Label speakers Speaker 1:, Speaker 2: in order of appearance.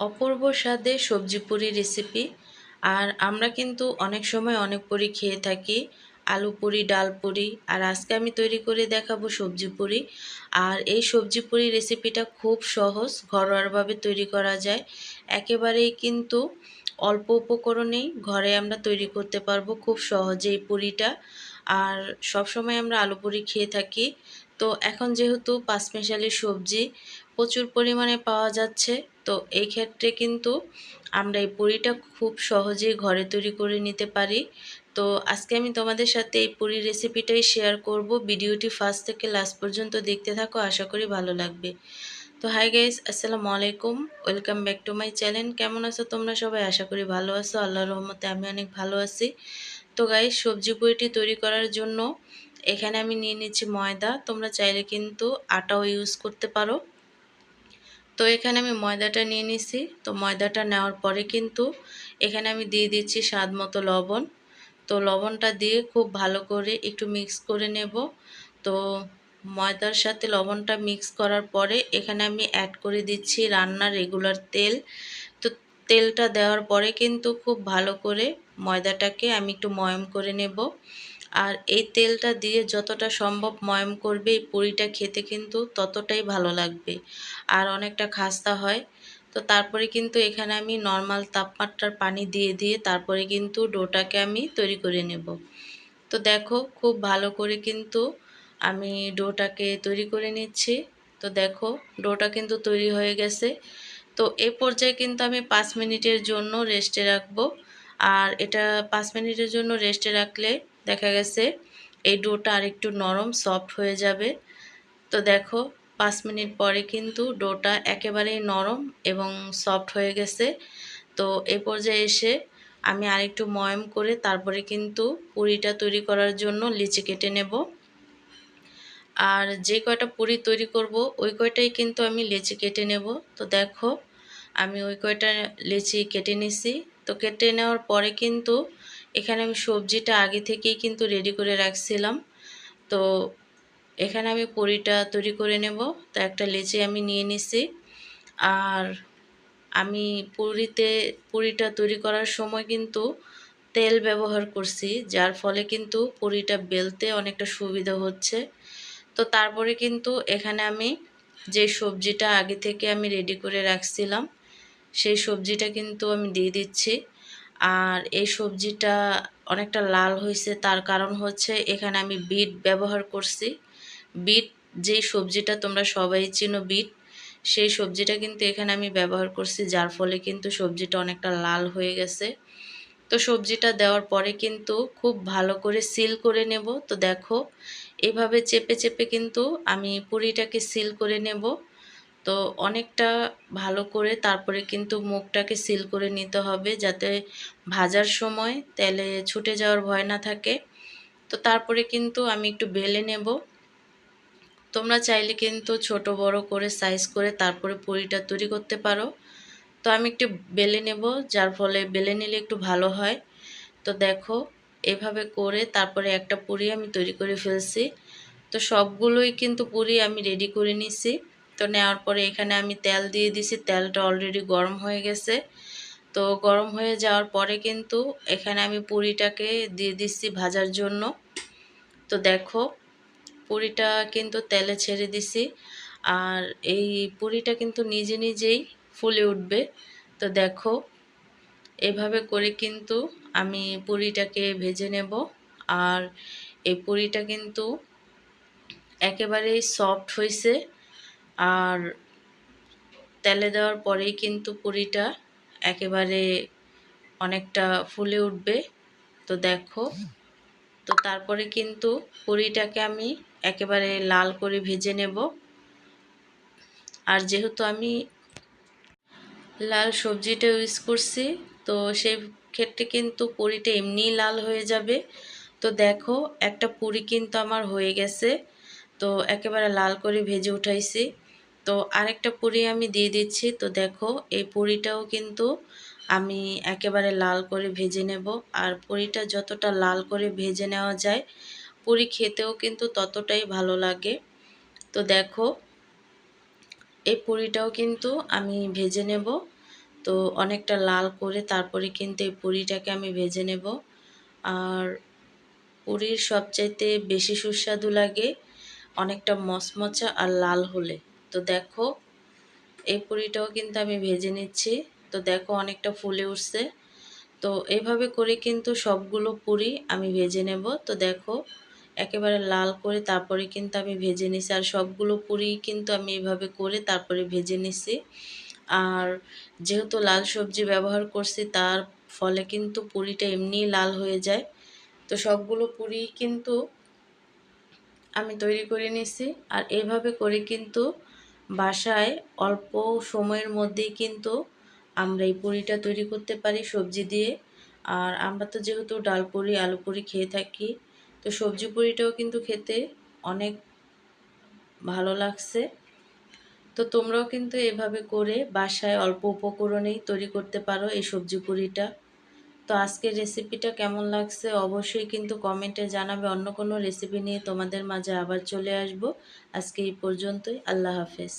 Speaker 1: অপূর্ব স্বাদে সবজি পুরি রেসিপি আর আমরা কিন্তু অনেক সময় অনেক পুরি খেয়ে থাকি। আলু পুরি, ডাল পুরি, আর আজকে আমি তৈরি করে দেখাবো সবজি পুরি। আর এই সবজি পুরি রেসিপিটা খুব সহজ, ঘরোয়াভাবে তৈরি করা যায়। একেবারেই কিন্তু অল্প উপকরণেই ঘরে আমরা তৈরি করতে পারব খুব সহজে এই পুরিটা। আর সবসময় আমরা আলু পুরি খেয়ে থাকি। তো এখন যেহেতু পাঁচমেশালি সবজি প্রচুর পরিমাণে পাওয়া যাচ্ছে তো এই ক্ষেত্রে কিন্তু আমরা এই পুরিটা খুব সহজেই ঘরে তৈরি করে নিতে পারি। তো আজকে আমি তোমাদের সাথে এই পুরি রেসিপিটাই শেয়ার করব। ভিডিওটি ফার্স্ট থেকে লাস্ট পর্যন্ত দেখতে থাকো, আশা করি ভালো লাগবে। তো হাই গাইস আসসালামু আলাইকুম। Welcome back to my channel কেমন আছো তোমরা সবাই? আশা করি ভালো আছো। আল্লাহ রহমতে আমি অনেক ভালো আছি। তো গাইস সবজি পুরিটি তৈরি করার জন্য এখানে আমি নিয়ে নিচ্ছি ময়দা। তোমরা চাইলে কিন্তু আটাও ইউজ করতে পারো। তো এখানে আমি ময়দাটা নিয়ে নিছি। তো ময়দাটা নেওয়ার পরে কিন্তু এখানে আমি দিয়ে দিচ্ছি স্বাদ মতো লবণ। তো লবণটা দিয়ে খুব ভালো করে একটু মিক্স করে নেব। তো ময়দার সাথে লবণটা মিক্স করার পরে এখানে আমি অ্যাড করে দিচ্ছি রান্নার রেগুলার তেল। তো তেলটা দেওয়ার পরে কিন্তু খুব ভালো করে ময়দাটাকে আমি একটু ময়ম করে নেব। আর এই তেলটা দিয়ে যতটা সম্ভব ময়ম করবে, এই পুরিটা খেতে কিন্তু ততটাই ভালো লাগবে। আর অনেকটা খাস্তা হয়। তো তারপরে কিন্তু এখানে আমি নর্মাল তাপমাত্রার পানি দিয়ে দিয়ে তারপরে কিন্তু ডোটাকে আমি তৈরি করে নেব। তো দেখো, খুব ভালো করে কিন্তু আমি ডোটাকে তৈরি করে নিচ্ছি। তো দেখো, ডোটা কিন্তু তৈরি হয়ে গেছে। তো এ পর্যায়ে কিন্তু আমি পাঁচ মিনিটের জন্য রেস্টে রাখব। আর এটা পাঁচ মিনিটের জন্য রেস্টে রাখলে দেখা গেছে। এই ডোটা আর একটু নরম, সফট হয়ে যাবে। তো দেখো, পাঁচ মিনিট পরে কিন্তু ডোটা একেবারেই নরম এবং সফট হয়ে গেছে। তো এ পর্যায়ে এসে আমি আরেকটু ময়ম করে তারপরে কিন্তু পুরিটা তৈরি করার জন্য লিচি কেটে নেব। আর যে কয়টা পুরি তৈরি করব, ওই কয়টাই কিন্তু আমি লেচি কেটে নেব। তো দেখো, আমি ওই কয়টা লেচি কেটে নিছি। তো কেটে নেওয়ার পরে কিন্তু এখানে আমি সবজিটা আগে থেকেই কিন্তু রেডি করে রাখছিলাম। তো এখানে আমি পুরিটা তৈরি করে নেব। তো একটা লেচি আমি নিয়ে নিছি। আর আমি পুরিতে, পুরিটা তৈরি করার সময় কিন্তু তেল ব্যবহার করছি, যার ফলে কিন্তু পুরিটা বেলতে অনেকটা সুবিধা হচ্ছে। তো তারপরে কিন্তু এখানে আমি যে সবজিটা আগে থেকে আমি রেডি করে রাখছিলাম, সেই সবজিটা কিন্তু আমি দিয়ে দিচ্ছি। আর এই সবজিটা অনেকটা লাল হয়েছে। তার কারণ হচ্ছে এখানে আমি বিট ব্যবহার করছি। বিট, যেই সবজিটা তোমরা সবাই চিনো বিট, সেই সবজিটা কিন্তু এখানে আমি ব্যবহার করছি। যার ফলে কিন্তু সবজিটা অনেকটা লাল হয়ে গেছে। তো সবজিটা দেওয়ার পরে কিন্তু খুব ভালো করে সিল করে নেব। তো দেখো, এভাবে চেপে চেপে কিন্তু আমি পুরিটাকে সিল করে নেব। তো অনেকটা ভালো করে তারপরে কিন্তু মুখটাকে সিল করে নিতে হবে যাতে ভাজার সময় তেলে ছুটে যাওয়ার ভয় না থাকে। তো তারপরে কিন্তু আমি একটু বেলে নেব। তোমরা চাইলে কিন্তু ছোট, বড় করে সাইজ করে তারপরে পুরিটা তৈরি করতে পারো। তো আমি একটু বেলে নেব, যার ফলে বেলে নিলে একটু ভালো হয়। তো দেখো, এভাবে করে তারপরে একটা পুরি আমি তৈরি করে ফেলছি। তো সবগুলোই কিন্তু পুরি আমি রেডি করে নিছি। তো নেওয়ার পরে এখানে আমি তেল দিয়ে দিছি, তেলটা অলরেডি গরম হয়ে গেছে। তো গরম হয়ে যাওয়ার পরে কিন্তু এখানে আমি পুরিটাকে দিয়ে দিচ্ছি ভাজার জন্য। তো দেখো, পুরিটা কিন্তু তেলে ছেড়ে দিছি আর এই পুরিটা কিন্তু নিজে নিজেই ফুলে উঠবে। তো দেখো, এভাবে করে কিন্তু আমি পুরিটাকে ভেজে নেব আর এই পুরিটা কিন্তু একেবারেই সফট হয়েছে আর তেলে দেওয়ার পরেই কিন্তু পুরিটা একেবারে অনেকটা ফুলে উঠবে। তো দেখো, তো তারপরে কিন্তু পুরিটাকে আমি একেবারে লাল করে ভেজে নেব। আর যেহেতু আমি লাল সবজিটা ইউজ করছি, তো সেই ক্ষেত্রে কিন্তু পুরিটা এমনিই লাল হয়ে যাবে। তো দেখো, একটা পুরি কিন্তু আমার হয়ে গেছে। তো একেবারে লাল করে ভেজে উঠাইছি। তো আরেকটা পুরি আমি দিয়ে দিচ্ছি। তো দেখো, এই পুরিটাও কিন্তু আমি একেবারে লাল করে ভেজে নেব। আর পুরিটা যতটা লাল করে ভেজে নেওয়া যায়, পুরি খেতেও কিন্তু ততটাই ভালো লাগে। তো দেখো, এই পুরিটাও কিন্তু আমি ভেজে নেব। তো অনেকটা লাল করে তারপরে কিন্তু এই পুরিটাকে আমি ভেজে নেব। আর পুরীর সবচাইতে বেশি সুস্বাদু লাগে অনেকটা মচমচা আর লাল হলে। তো দেখো, এই পুরিটাও কিন্তু আমি ভেজে নিচ্ছি। তো দেখো অনেকটা ফুলে উঠছে। তো এভাবে করে কিন্তু সবগুলো পুরি আমি ভেজে নেব। তো দেখো, একেবারে লাল করে তারপরে কিন্তু আমি ভেজে নিছি। আর সবগুলো পুরি কিন্তু আমি এভাবে করে তারপরে ভেজে নিছি। আর যেহেতু লাল সবজি ব্যবহার করছি, তার ফলে কিন্তু পুরিটা এমনিই লাল হয়ে যায়। তো সবগুলো পুরি কিন্তু আমি তৈরি করে নিছি। আর এভাবে করে কিন্তু বাসায় অল্প সময়ের মধ্যেই কিন্তু আমরা এই পুরিটা তৈরি করতে পারি সবজি দিয়ে। আর আমরা তো যেহেতু ডাল পুরি, আলু পুরি খেয়ে থাকি, তো সবজি পুরিটাও কিন্তু খেতে অনেক ভালো লাগছে। তো তোমরাও কিন্তু এভাবে করে বাসায় অল্প উপকরণেই তৈরি করতে পারো এই সবজি পুরিটা। তো আজকের রেসিপিটা কেমন লাগছে অবশ্যই কিন্তু কমেন্টে জানাবে, অন্য কোনো রেসিপি নিয়ে তোমাদের মাঝে আবার চলে আসব। আজকে এই পর্যন্তই, আল্লাহ হাফেজ।